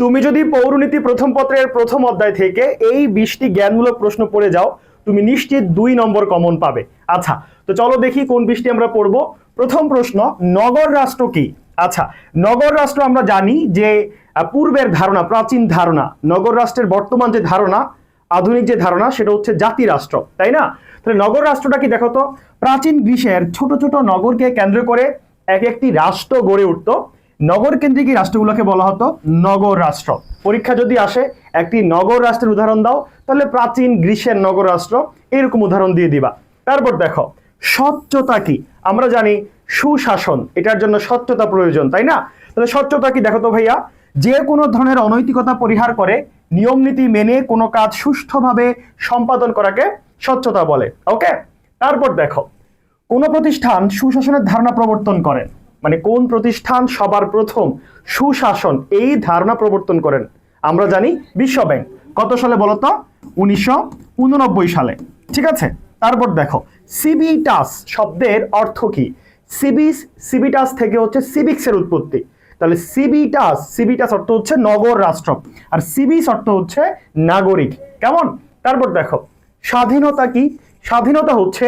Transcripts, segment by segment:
তুমি যদি পৌরনীতি প্রথম পত্রের প্রথম অধ্যায় থেকে এই বিশটি জ্ঞানমূলক প্রশ্ন পড়ে যাও, তুমি নিশ্চিত দুই নম্বর কমন পাবে। আচ্ছা তো চলো দেখি কোন বিশটি আমরা পড়ব। প্রথম প্রশ্ন, নগর রাষ্ট্র কি? আচ্ছা নগর রাষ্ট্র আমরা জানি যে পূর্বের ধারণা, প্রাচীন ধারণা, নগর রাষ্ট্রের বর্তমান যে ধারণা, আধুনিক যে ধারণা, সেটা হচ্ছে জাতি রাষ্ট্র, তাই না? তাহলে নগর রাষ্ট্রটা কি দেখো তো? প্রাচীন গ্রীসের ছোট ছোট নগরকে কেন্দ্র করে এক একটি রাষ্ট্র গড়ে উঠতো। নগর কেন্দ্রিক রাষ্ট্রগুলোকে বলা হতো নগর রাষ্ট্র। পরীক্ষা যদি আসে, একটি নগর রাষ্ট্রের উদাহরণ দাও, তাহলে প্রাচীন গ্রীষ্মের নগর রাষ্ট্র এরকম উদাহরণ দিয়ে দিবা। তারপর দেখো, স্বচ্ছতা কি? আমরা জানি সুশাসন, এটার জন্য স্বচ্ছতা প্রয়োজন, তাই না? তাহলে স্বচ্ছতা কি? দেখো তো ভাইয়া, যে কোনো ধরনের অনৈতিকতা পরিহার করে নিয়ম নীতি মেনে কোনো কাজ সুষ্ঠুভাবে সম্পাদন করাকে স্বচ্ছতা বলে, ওকে? তারপর দেখো, কোন প্রতিষ্ঠান সুশাসনের ধারণা প্রবর্তন করেন মানে কোন প্রতিষ্ঠান সবার প্রথম সুশাসন এই ধারণা প্রবর্তন করেন? আমরা জানি বিশ্ব ব্যাংক। কত সালে বলতো উনিশশো উননব্বই সালে। ঠিক আছে? তারপর দেখো, সিবিটাস শব্দের অর্থ কি? সিবিস, সিবিটাস থেকে হচ্ছে সিভিক্সের উৎপত্তি। তাহলে সিবিটাস সিবিটাস অর্থ হচ্ছে নগর রাষ্ট্র। আর সিবিস অর্থ হচ্ছে নাগরিক। কেমন? তারপর দেখো, স্বাধীনতা কি? স্বাধীনতা হচ্ছে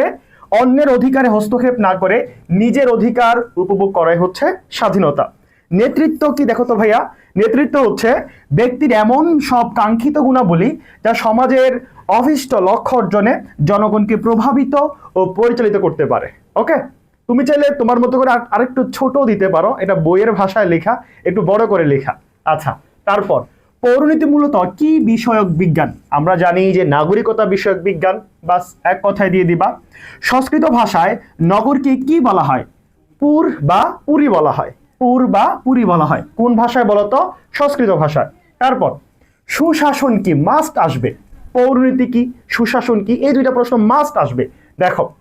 অন্যের অধিকারে হস্তক্ষেপ না করে নিজের অধিকার উপভোগ করাই হচ্ছে স্বাধীনতা। নেতৃত্ব কি দেখো তো ভাইয়া? নেতৃত্ব হচ্ছে ব্যক্তির এমন সব কাঙ্ক্ষিত গুণাবলী যা সমাজের অভিষ্ট লক্ষ্য অর্জনে জনগণকে প্রভাবিত ও পরিচালিত করতে পারে। ওকে? তুমি চাইলে তোমার মতো করে আরেকটু ছোট দিতে পারো। এটা বইয়ের ভাষায় লেখা, একটু বড় করে লেখা। আচ্ছা তারপর পৌরনীতি মূলত কি বিষয়ক বিজ্ঞান? আমরা জানি যে নাগরিকতা বিষয়ক বিজ্ঞান। বাস, এক কথায় দিয়ে দিবা। সংস্কৃত ভাষায় নগরকে কি বলা হয়? পুর বা পুরী বলা হয়। পুর বা পুরী বলা হয়। কোন ভাষায় বলতো? সংস্কৃত ভাষায়। তারপর, সুশাসন কি মাস্ট আসবে? পৌরনীতি কি? সুশাসন কি? এই দুইটা প্রশ্ন মাস্ট আসবে। দেখো,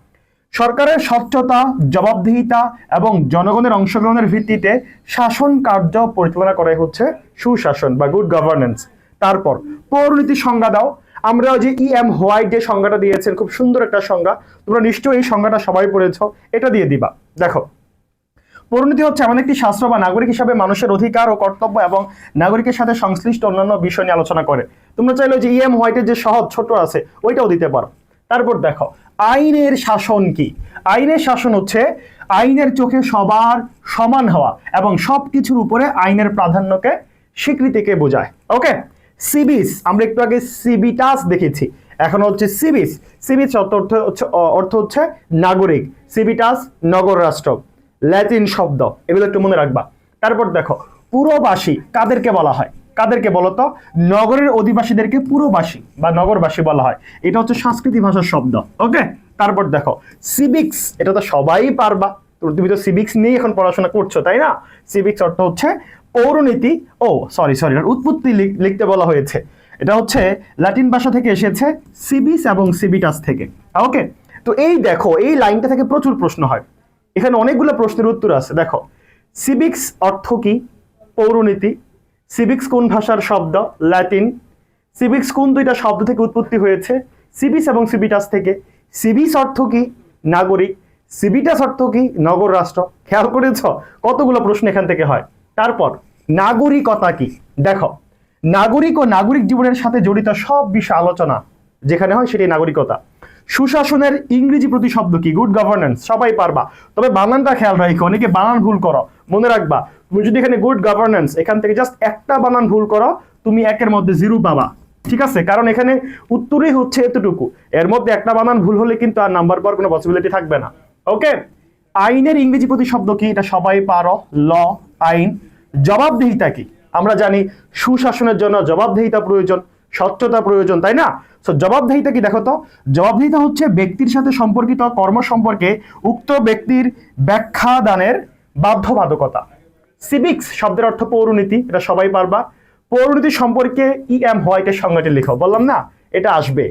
সরকারের স্বচ্ছতা, জবাবদিহিতা এবং জনগণের অংশগ্রহণের ভিত্তিতে শাসন কার্য পরিচালনা করাই হচ্ছে সুশাসন বা গুড গভর্নেন্স তারপর, পৌরনীতি সংজ্ঞা দাও। আমরা যে ই এম হোয়াইট যে সংজ্ঞাটা দিয়েছেন, খুব সুন্দর একটা সংজ্ঞা। তোমরা নিশ্চয়ই এই সংজ্ঞাটা সবাই পড়েছ, এটা দিয়ে দিবা। দেখো পরিণতি হচ্ছে এমন একটি শাস্ত্র বা নাগরিক হিসাবে মানুষের অধিকার ও কর্তব্য এবং নাগরিকের সাথে সংশ্লিষ্ট অন্যান্য বিষয় নিয়ে আলোচনা করে। তোমরা চাইলে যে ইএম হোয়াইটের যে সহজ ছোট আছে, ওইটাও দিতে পারো। তারপর দেখো, আইনের শাসন কি? আইনের শাসন হচ্ছে আইনের চোখে সবার সমান হওয়া এবং সব কিছুর উপরে আইনের প্রাধান্যকে স্বীকৃতিকে বোঝায়। ওকে সিবিস আমরা একটু আগে সিবিটাস দেখেছি। এখন হচ্ছে সিবিস সিবিস অর্থ হচ্ছে অর্থ হচ্ছে নাগরিক। সিবিটাস নগর রাষ্ট্র। ল্যাটিন শব্দ। এগুলো একটু মনে রাখবা। তারপর দেখো, পুরবাসী কাদেরকে বলা হয়? কাদেরকে বলতো নগরের অধিবাসীদেরকে পুরবাসী বা নগরবাসী বলা হয়। এটা হচ্ছে সংস্কৃতি ভাষার শব্দ। ওকে তারপর দেখো সিভিক্স এটা তো সবাই পারবা। তুমি তো সিভিক্স নিয়ে এখন পড়াশোনা করছ, তাই না? সিভিক্স অর্থ হচ্ছে পৌরনীতি, ও সরি সরি উৎপত্তি লিখতে বলা হয়েছে। এটা হচ্ছে ল্যাটিন ভাষা থেকে এসেছে সিবিস এবং সিবিটাস থেকে। ওকে তো এই দেখো, এই লাইনটা থেকে প্রচুর প্রশ্ন হয়। এখানে অনেকগুলো প্রশ্নের উত্তর আছে। দেখো সিভিক্স অর্থ কি? পৌরনীতি। সিভিক্স কোন ভাষার শব্দ? ল্যাটিন সিভিক্স কোন দুইটা শব্দ থেকে উৎপত্তি হয়েছে? সিবিস এবং সিবিটাস থেকে। সিবিস অর্থ কি? নাগরিক। সিবিটাস অর্থ কি? নগর রাষ্ট্র। খেয়াল করেছ? কতগুলো প্রশ্ন এখান থেকে হয়। তারপর নাগরিকতা কি? দেখো, নাগরিক ও নাগরিক জীবনের সাথে জড়িত সব বিষয় আলোচনা যেখানে হয় সেটি নাগরিকতা। সুশাসনের ইংরেজি প্রতিশব্দ কি? গুড গভর্নেন্স সবাই পারবা। তবে বানানটা খেয়াল রাখো অনেকে বানান ভুল করো, মনে রাখবা, তুমি যদি এখানে গুড গভর্নেন্স এখান থেকে জাস্ট একটা বানান ভুল করো, তুমি একের মধ্যে জিরো পাবা। ঠিক আছে? কারণ এখানে উত্তরই হচ্ছে এতটুকু। এর মধ্যে একটা বানান ভুল হলে কিন্তু আর নাম্বার পাওয়ার কোনো পসিবিলিটি থাকবে না। ওকে আইনের ইংরেজি প্রতিশব্দ কি? এটা সবাই পারো। ল আইন জবাবদিহিতা কি? আমরা জানি সুশাসনের জন্য জবাবদিহিতা প্রয়োজন, স্বচ্ছতা প্রয়োজন, তাই না? সো জবাবদিহিতা কি দেখো তো? জবাবদিহিতা হচ্ছে ব্যক্তির সাথে সম্পর্কিত কর্ম সম্পর্কে উক্ত ব্যক্তির ব্যাখ্যা দানের বাধ্যবাধকতা। সিভিক্স শব্দের অর্থ পৌরনীতি, এটা সবাই পারবা। পৌরনীতি সম্পর্কে ই এম হোয়াইটের সংজ্ঞাটি লিখো, বললাম না? এটা আসবে।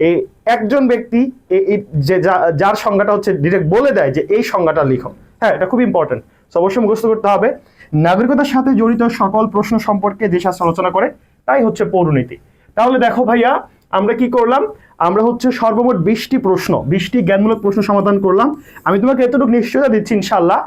এই একজন ব্যক্তি যে যার সংজ্ঞাটা হচ্ছে ডিরেক্ট বলে দেয় যে এই সংজ্ঞাটা লিখো। হ্যাঁ এটা খুব ইম্পর্টেন্ট অবশ্যই মুখস্থ করতে হবে। নাগরিকতার সাথে জড়িত সকল প্রশ্ন সম্পর্কে যে শাস্ত্র আলোচনা করে, তাই হচ্ছে পৌরনীতি। তাহলে দেখো ভাইয়া, আমরা কি করলাম? আমরা হচ্ছে সর্বমোট বিশটি প্রশ্ন, বিশটি জ্ঞানমূলক প্রশ্ন সমাধান করলাম। আমি তোমাকে এতটুকু নিশ্চয়তা দিচ্ছি ইনশাল্লাহ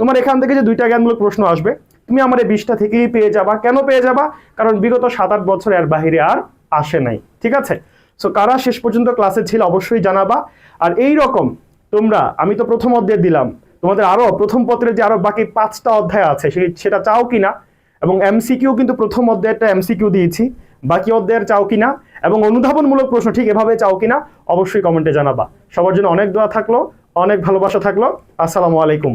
তোমার এখান থেকে যে দুইটা জ্ঞানমূলক প্রশ্ন আসবে, তুমি আমার এই বিশটা থেকেই পেয়ে যাবা। কেন পেয়ে যাবা? কারণ বিগত সাত আট বছর এর বাহিরে আর আসে নাই, ঠিক আছে? সো কারা শেষ পর্যন্ত ক্লাসে ছিল অবশ্যই জানাবা। আর এই রকম, তোমরা, আমি তো প্রথম অধ্যায় দিলাম তোমাদের আরও প্রথম পত্রের যে আরও বাকি পাঁচটা অধ্যায় আছে সেটা চাও কিনা? এবং এমসিকিউ কিন্তু প্রথম অধ্যায়টা এমসিকিউ দিয়েছি। বাকি অধ্যায়ের চাও কিনা? এবং অনুধাবনমূলক প্রশ্ন ঠিক এভাবে চাও কিনা? অবশ্যই কমেন্টে জানাবা। সবার জন্য অনেক দোয়া থাকল, অনেক ভালোবাসা থাকল। আসসালামু আলাইকুম।